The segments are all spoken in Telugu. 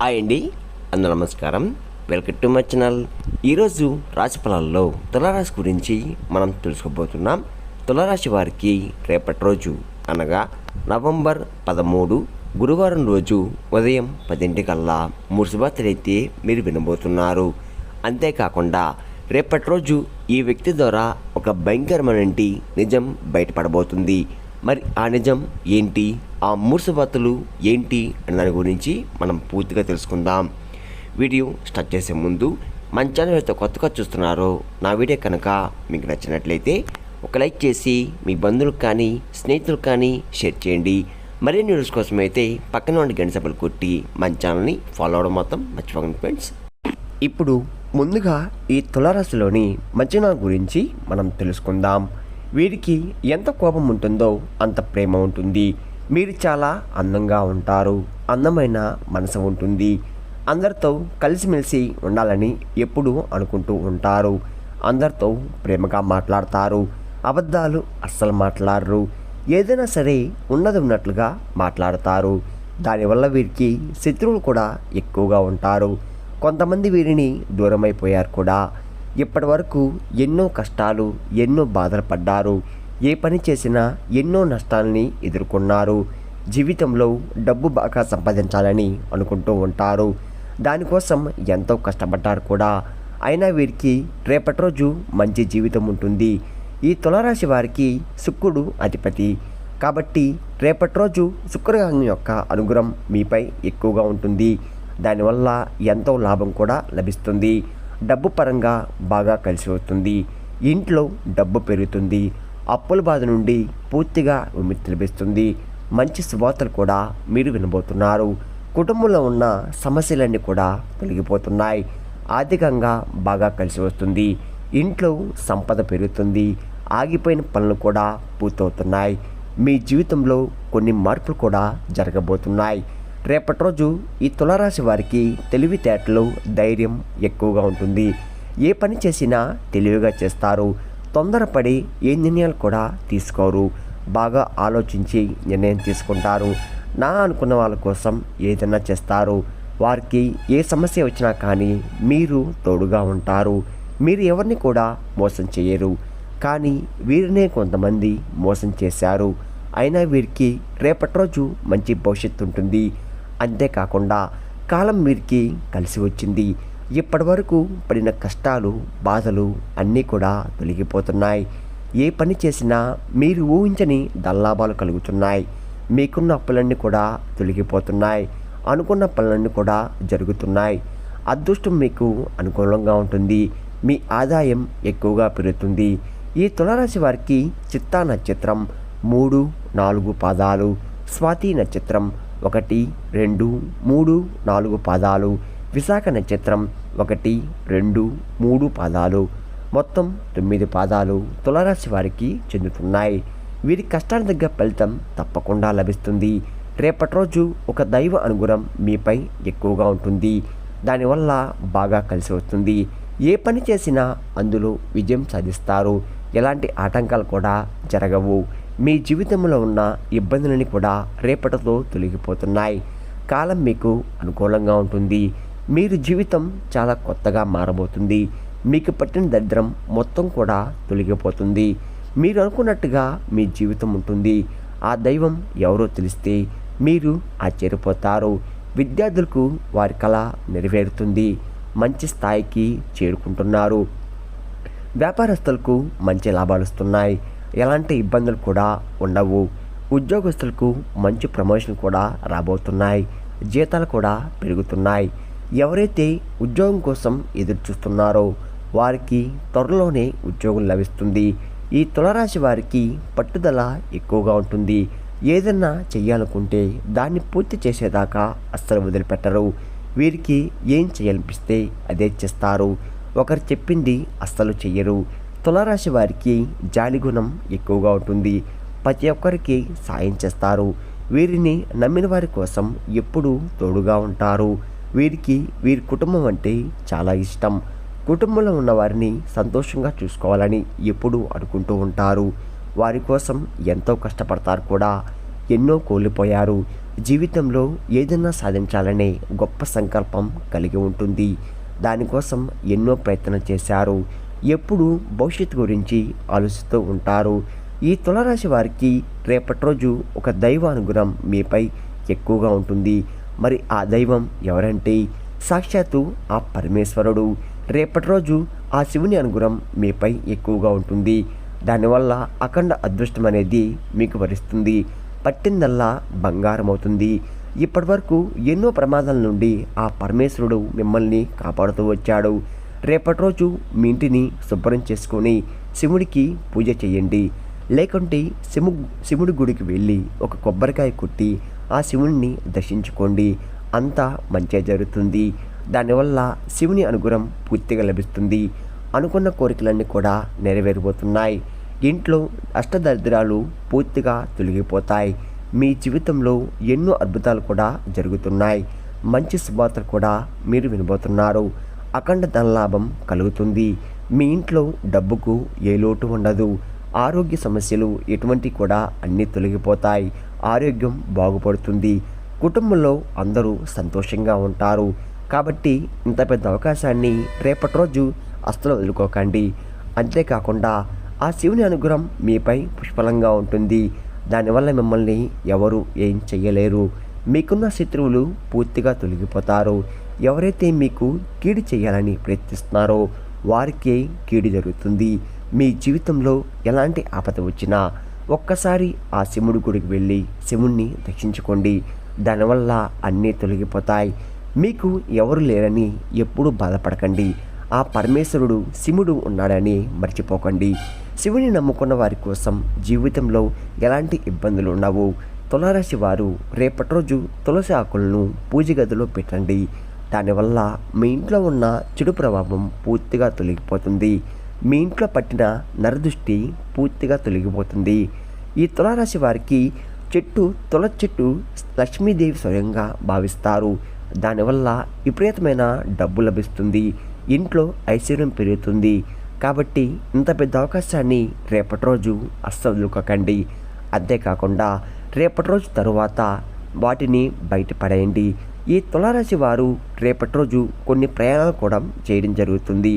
హాయ్ అండి. అందరూ నమస్కారం. Welcome to my channel. ఈరోజు రాశి ఫలాల్లో తులారాశి గురించి మనం తెలుసుకోబోతున్నాం. తులారాశి వారికి రేపటి రోజు అనగా నవంబర్ పదమూడు గురువారం రోజు ఉదయం పదింటికల్లా మురిసిబాతులైతే మీరు వినబోతున్నారు. అంతేకాకుండా రేపటి రోజు ఈ వ్యక్తి ద్వారా ఒక భయంకరమైన నిజం బయటపడబోతుంది. మరి ఆ నిజం ఏంటి? ఆ మూర్సబాతులు ఏంటి? అని దాని గురించి మనం పూర్తిగా తెలుసుకుందాం. వీడియో స్టార్ట్ చేసే ముందు మన ఛానల్ అయితే కొత్తగా చూస్తున్నారో నా వీడియో కనుక మీకు నచ్చినట్లయితే ఒక లైక్ చేసి మీ బంధువులకు కానీ స్నేహితులకు కానీ షేర్ చేయండి. మరిన్ని న్యూస్ కోసం అయితే పక్కన ఉండి గంట సభలు కొట్టి మన ఛానల్ని ఫాలో అవడం మొత్తం మర్చిపోకండి ఫ్రెండ్స్. ఇప్పుడు ముందుగా ఈ తులారాశిలోని మధ్యన గురించి మనం తెలుసుకుందాం. వీరికి ఎంత కోపం ఉంటుందో అంత ప్రేమ ఉంటుంది. మీరు చాలా అందంగా ఉంటారు. అందమైన మనసు ఉంటుంది. అందరితో కలిసిమెలిసి ఉండాలని ఎప్పుడూ అనుకుంటూ ఉంటారు. అందరితో ప్రేమగా మాట్లాడతారు. అబద్ధాలు అస్సలు మాట్లాడరు. ఏదైనా సరే ఉన్నది ఉన్నట్లుగా మాట్లాడతారు. దానివల్ల వీరికి శత్రువులు కూడా ఎక్కువగా ఉంటారు. కొంతమంది వీరిని దూరమైపోయారు కూడా. ఇప్పటి వరకు ఎన్నో కష్టాలు ఎన్నో బాధలు పడ్డారు ఏ పని చేసినా ఎన్నో నష్టాలని ఎదుర్కొన్నారు. జీవితంలో డబ్బు బాగా సంపాదించాలని అనుకుంటూ ఉంటారు. దానికోసం ఎంతో కష్టపడ్డారు కూడా. అయినా వీరికి రేపటి రోజు మంచి జీవితం ఉంటుంది. ఈ తులారాశి వారికి శుక్రుడు అధిపతి. కాబట్టి రేపటి రోజు శుక్రగ్రహం యొక్క అనుగ్రహం మీపై ఎక్కువగా ఉంటుంది. దానివల్ల ఎంతో లాభం కూడా లభిస్తుంది. డబ్బు పరంగా బాగా కలిసి వస్తుంది. ఇంట్లో డబ్బు పెరుగుతుంది. అప్పుల బాధ నుండి పూర్తిగా విముక్తి లభిస్తుంది. మంచి శుభార్తలు కూడా మీరు వినబోతున్నారు. కుటుంబంలో ఉన్న సమస్యలన్నీ కూడా తొలగిపోతున్నాయి. ఆర్థికంగా బాగా కలిసి వస్తుంది. ఇంట్లో సంపద పెరుగుతుంది. ఆగిపోయిన పనులు కూడా పూర్తవుతున్నాయి. మీ జీవితంలో కొన్ని మార్పులు కూడా జరగబోతున్నాయి. రేపటి రోజు ఈ తులరాశి వారికి తెలివితేటలు ధైర్యం ఎక్కువగా ఉంటుంది. ఏ పని చేసినా తెలివిగా చేస్తారు. తొందరపడి ఏ నిర్ణయాలు కూడా తీసుకోరు. బాగా ఆలోచించి నిర్ణయం తీసుకుంటారు. నా అనుకున్న వాళ్ళ కోసం ఏదైనా చేస్తారు. వారికి ఏ సమస్య వచ్చినా కానీ మీరు తోడుగా ఉంటారు. మీరు ఎవరిని కూడా మోసం చేయరు. కానీ వీరినే కొంతమంది మోసం చేశారు. అయినా వీరికి రేపటి రోజు మంచి భవిష్యత్తు ఉంటుంది. అంతేకాకుండా కాలం వీరికి కలిసి వచ్చింది. ఇప్పటి వరకు పడిన కష్టాలు బాధలు అన్నీ కూడా తొలగిపోతున్నాయి. ఏ పని చేసినా మీరు ఊహించని దల్లాభాలు కలుగుతున్నాయి. మీకున్న అప్పులన్నీ కూడా తొలగిపోతున్నాయి. అనుకున్న పనులన్నీ కూడా జరుగుతున్నాయి. అదృష్టం మీకు అనుకూలంగా ఉంటుంది. మీ ఆదాయం ఎక్కువగా పెరుగుతుంది. ఈ తులరాశి వారికి చిత్తా నక్షత్రం మూడు నాలుగు పాదాలు స్వాతి నక్షత్రం ఒకటి రెండు మూడు నాలుగు పాదాలు. విశాఖ నక్షత్రం ఒకటి రెండు మూడు పాదాలు. మొత్తం తొమ్మిది పాదాలు తులరాశి వారికి చెందుతున్నాయి. వీరి కష్టాల దగ్గర ఫలితం తప్పకుండా లభిస్తుంది. రేపటి రోజు ఒక దైవ అనుగుణం మీపై ఎక్కువగా ఉంటుంది. దానివల్ల బాగా కలిసి వస్తుంది. ఏ పని చేసినా అందులో విజయం సాధిస్తారు. ఎలాంటి ఆటంకాలు కూడా జరగవు. మీ జీవితంలో ఉన్న ఇబ్బందులని కూడా రేపటితో తొలగిపోతున్నాయి. కాలం మీకు అనుకూలంగా ఉంటుంది. మీరు జీవితం చాలా కొత్తగా మారబోతుంది. మీకు పట్టిన దరిద్రం మొత్తం కూడా తొలగిపోతుంది. మీరు అనుకున్నట్టుగా మీ జీవితం ఉంటుంది. ఆ దైవం ఎవరో తెలిస్తే మీరు ఆశ్చర్యపోతారు. విద్యార్థులకు వారి కళ నెరవేరుతుంది. మంచి స్థాయికి చేరుకుంటున్నారు. వ్యాపారస్తులకు మంచి లాభాలు వస్తున్నాయి. ఎలాంటి ఇబ్బందులు కూడా ఉండవు. ఉద్యోగస్తులకు మంచి ప్రమోషన్ కూడా రాబోతున్నాయి. జీతాలు కూడా పెరుగుతున్నాయి. ఎవరైతే ఉద్యోగం కోసం ఎదురు చూస్తున్నారో వారికి త్వరలోనే ఉద్యోగం లభిస్తుంది. ఈ తులరాశి వారికి పట్టుదల ఎక్కువగా ఉంటుంది. ఏదన్నా చేయాలనుకుంటే దాన్ని పూర్తి చేసేదాకా అస్సలు వదిలిపెట్టరు. వీరికి ఏం చేయాలనిపిస్తే అదే చేస్తారు. ఒకరు చెప్పింది అస్సలు చెయ్యరు. తులారాశి వారికి జాలిగుణం ఎక్కువగా ఉంటుంది. ప్రతి ఒక్కరికి సాయం చేస్తారు. వీరిని నమ్మిన వారి కోసం ఎప్పుడూ తోడుగా ఉంటారు. వీరికి వీరి కుటుంబం అంటే చాలా ఇష్టం. కుటుంబంలో ఉన్న వారిని సంతోషంగా చూసుకోవాలని ఎప్పుడూ అనుకుంటూ ఉంటారు. వారి కోసం ఎంతో కష్టపడతారు కూడా. ఎన్నో కోల్పోయారు. జీవితంలో ఏదైనా సాధించాలనే గొప్ప సంకల్పం కలిగి ఉంటుంది. దానికోసం ఎన్నో ప్రయత్నం చేశారు. ఎప్పుడు భవిష్యత్తు గురించి ఆలోచిస్తూ ఉంటారు. ఈ తులరాశి వారికి రేపటి రోజు ఒక దైవానుగుణం మీపై ఎక్కువగా ఉంటుంది. మరి ఆ దైవం ఎవరంటే? సాక్షాత్తు ఆ పరమేశ్వరుడు. రేపటి రోజు ఆ శివుని అనుగ్రహం మీపై ఎక్కువగా ఉంటుంది. దానివల్ల అఖండ అదృష్టం అనేది మీకు వరిస్తుంది. పట్టిందల్లా బంగారం అవుతుంది. ఇప్పటి వరకు ఎన్నో ప్రమాదాల నుండి ఆ పరమేశ్వరుడు మిమ్మల్ని కాపాడుతూ వచ్చాడు. రేపటి రోజు మీ ఇంటిని శుభ్రం చేసుకొని శివుడికి పూజ చేయండి. లేకుంటే శివు శివుడి గుడికి వెళ్ళి ఒక కొబ్బరికాయ కొట్టి ఆ శివుణ్ణి దర్శించుకోండి. అంతా మంచిగా జరుగుతుంది. దానివల్ల శివుని అనుగ్రహం పూర్తిగా లభిస్తుంది. అనుకున్న కోరికలన్నీ కూడా నెరవేరిపోతున్నాయి ఇంట్లో అష్టదరిద్రాలు పూర్తిగా తొలగిపోతాయి. మీ జీవితంలో ఎన్నో అద్భుతాలు కూడా జరుగుతున్నాయి. మంచి శుభార్తలు కూడా మీరు వినబోతున్నారు. అఖండ ధనలాభం కలుగుతుంది. మీ ఇంట్లో డబ్బుకు ఏ లోటు ఉండదు. ఆరోగ్య సమస్యలు ఎటువంటి కూడా అన్నీ తొలగిపోతాయి. ఆరోగ్యం బాగుపడుతుంది. కుటుంబంలో అందరూ సంతోషంగా ఉంటారు. కాబట్టి ఇంత పెద్ద అవకాశాన్ని రేపటి రోజు అస్సలు వదులుకోకండి. అంతేకాకుండా ఆ శివుని అనుగ్రహం మీపై పుష్పలంగా ఉంటుంది. దానివల్ల మిమ్మల్ని ఎవరు ఏం చెయ్యలేరు. మీకున్న శత్రువులు పూర్తిగా తొలగిపోతారు. ఎవరైతే మీకు కీడు చేయాలని ప్రయత్నిస్తున్నారో వారికే కీడు జరుగుతుంది. మీ జీవితంలో ఎలాంటి ఆపద వచ్చినా ఒక్కసారి ఆ శివుడి గుడికి వెళ్ళి శివుణ్ణి దర్శించుకోండి. దానివల్ల అన్నీ తొలగిపోతాయి. మీకు ఎవరు లేరని ఎప్పుడూ బాధపడకండి. ఆ పరమేశ్వరుడు శివుడు ఉన్నాడని మర్చిపోకండి. శివుని నమ్ముకున్న వారి కోసం జీవితంలో ఎలాంటి ఇబ్బందులు ఉండవు. తులారాశి వారు రేపటి రోజు తులసి ఆకులను పూజ గదిలో పెట్టండి. దానివల్ల మీ ఇంట్లో ఉన్న చెడు ప్రభావం పూర్తిగా తొలగిపోతుంది. మీ ఇంట్లో పట్టిన నరదృష్టి పూర్తిగా తొలగిపోతుంది. ఈ తులారాశి వారికి చెట్టు తుల చెట్టు లక్ష్మీదేవి స్వయంగా భావిస్తారు. దానివల్ల విపరీతమైన డబ్బు లభిస్తుంది. ఇంట్లో ఐశ్వర్యం పెరుగుతుంది. కాబట్టి ఇంత పెద్ద అవకాశాన్ని రేపటి రోజు అస్సలు వదులుకోకండి అంతేకాకుండా రేపటి రోజు తరువాత వాటిని బయటపడేయండి ఈ తులారాశి వారు రేపటి రోజు కొన్ని ప్రయాణాలు కూడా చేయడం జరుగుతుంది.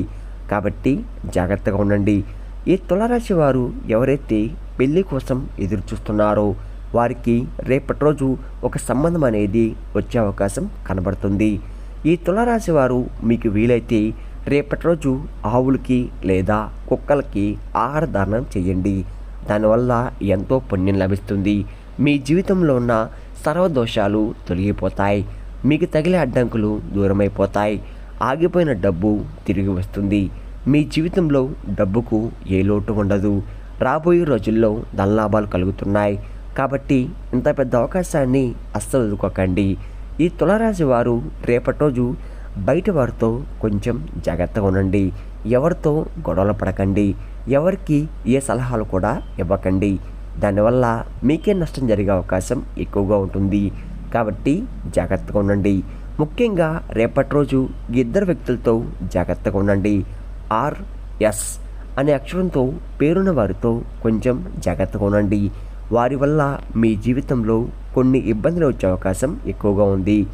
కాబట్టి జాగ్రత్తగా ఉండండి. ఈ తులారాశి వారు ఎవరైతే పెళ్ళి కోసం ఎదురు చూస్తున్నారో వారికి రేపటి రోజు ఒక సంబంధం అనేది వచ్చే అవకాశం కనబడుతుంది. ఈ తులారాశి వారు మీకు వీలైతే రేపటి రోజు ఆవులకి లేదా కుక్కలకి ఆహార దానం చేయండి. దానివల్ల ఎంతో పుణ్యం లభిస్తుంది. మీ జీవితంలో ఉన్న సర్వదోషాలు తొలగిపోతాయి. మీకు తగిలే అడ్డంకులు దూరమైపోతాయి. ఆగిపోయిన డబ్బు తిరిగి వస్తుంది. మీ జీవితంలో డబ్బుకు ఏ లోటు ఉండదు. రాబోయే రోజుల్లో ధనలాభాలు కలుగుతున్నాయి. కాబట్టి ఇంత పెద్ద అవకాశాన్ని అస్సలు వదులుకోకండి ఈ తులరాశి వారు రేపటి రోజు బయట వారితో కొంచెం జాగ్రత్తగా ఉండండి. ఎవరితో గొడవలు పడకండి. ఎవరికి ఏ సలహాలు కూడా ఇవ్వకండి. దానివల్ల మీకే నష్టం జరిగే అవకాశం ఎక్కువగా ఉంటుంది. కాబట్టి జాగ్రత్తగా ఉండండి. ముఖ్యంగా రేపటి రోజు ఇద్దరు వ్యక్తులతో జాగ్రత్తగా ఉండండి. ఆర్ ఎస్ అనే అక్షరంతో పేరున్న వారితో కొంచెం జాగ్రత్తగా ఉండండి. వారి వల్ల మీ జీవితంలో కొన్ని ఇబ్బందులు వచ్చే అవకాశం ఎక్కువగా ఉంది.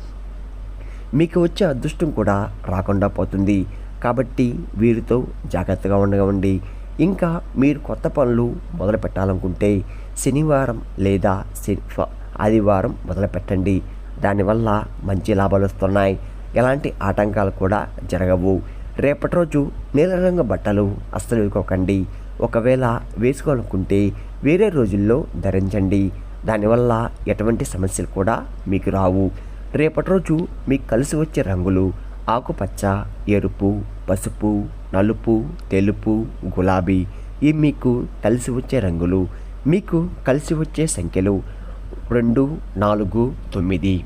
మీకు వచ్చే అదృష్టం కూడా రాకుండా పోతుంది. కాబట్టి వీరితో జాగ్రత్తగా ఉండగండి ఇంకా మీరు కొత్త పనులు మొదలు పెట్టాలనుకుంటే శనివారం లేదా శని ఫ- ఆదివారం మొదలుపెట్టండి. దానివల్ల మంచి లాభాలు వస్తున్నాయి. ఎలాంటి ఆటంకాలు కూడా జరగవు. రేపటి రోజు నీలరంగు బట్టలు అస్సలు వేసుకోకండి ఒకవేళ వేసుకోవాలనుకుంటే వేరే రోజుల్లో ధరించండి. దానివల్ల ఎటువంటి సమస్యలు కూడా మీకు రావు. రేపటి రోజు మీకు కలిసి వచ్చే రంగులు ఆకుపచ్చ ఎరుపు పసుపు నలుపు తెలుపు గులాబీ. ఇవి మీకు కలిసి వచ్చే రంగులు మీకు కలిసి వచ్చే సంఖ్యలు రెండు నాలుగు తొమ్మిది.